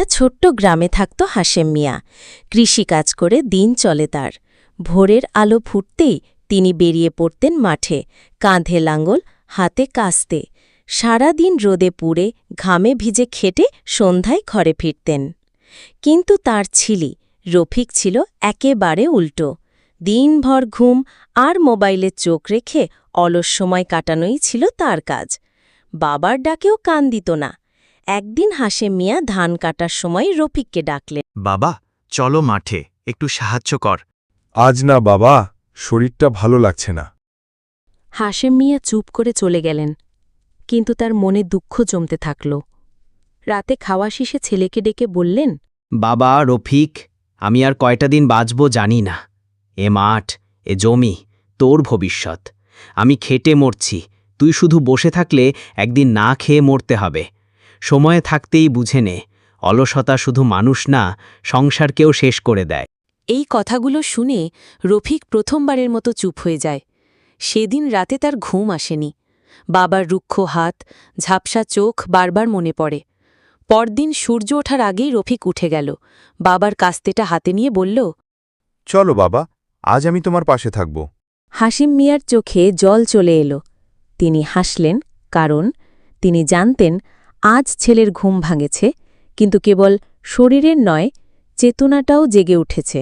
একটা ছোট্ট গ্রামে থাকত হাশেম মিয়া। কৃষিকাজ করে দিন চলে তার। ভোরের আলো ফুটতেই তিনি বেরিয়ে পড়তেন মাঠে, কাঁধে লাঙ্গল হাতে কাস্তে। সারা দিন রোদে পুড়ে, ঘামে ভিজে খেটে সন্ধ্যায় ঘরে ফিরতেন। কিন্তু তার ছিলি, রফিক ছিল একেবারে উল্টো। দিনভর ঘুম আর মোবাইলে চোখ রেখে অলস সময় কাটানোই ছিল তার কাজ। বাবার ডাকেও কান দিত না একদিন হাসে মিয়া ধান কাটার সময় রফিককে ডাকলেন। বাবা চলো মাঠে একটু সাহায্য কর। আজ না বাবা শরীরটা ভালো লাগছে না। হাসেম মিয়া চুপ করে চলে গেলেন কিন্তু তার মনে দুঃখ জমতে থাকল। রাতে খাওয়া শেষে ছেলেকে ডেকে বললেন বাবা রফিক আমি আর কয়টা দিন বাঁচব জানি না। এ মাঠ এ জমি তোর ভবিষ্যৎ। আমি খেটে মরছি তুই শুধু বসে থাকলে একদিন না খেয়ে মরতে হবে। সময়ে থাকতেই বুঝে নে। অলসতা শুধু মানুষ না সংসারকেও শেষ করে দেয়। এই কথাগুলো শুনে রফিক প্রথমবারের মতো চুপ হয়ে যায়। সেদিন রাতে তার ঘুম আসেনি। বাবার রুক্ষ হাত ঝাপসা চোখ বারবার মনে পড়ে। পরদিন সূর্য ওঠার আগেই রফিক উঠে গেল। বাবার কাস্তেটা হাতে নিয়ে বলল চলো বাবা আজ আমি তোমার পাশে থাকব। হাসিম মিয়ার চোখে জল চলে এলো। তিনি হাসলেন কারণ তিনি জানতেন আজ ছেলের ঘুম ভাঙেছে কিন্তু কেবল শরীরের নয় চেতনাটাও জেগে উঠেছে।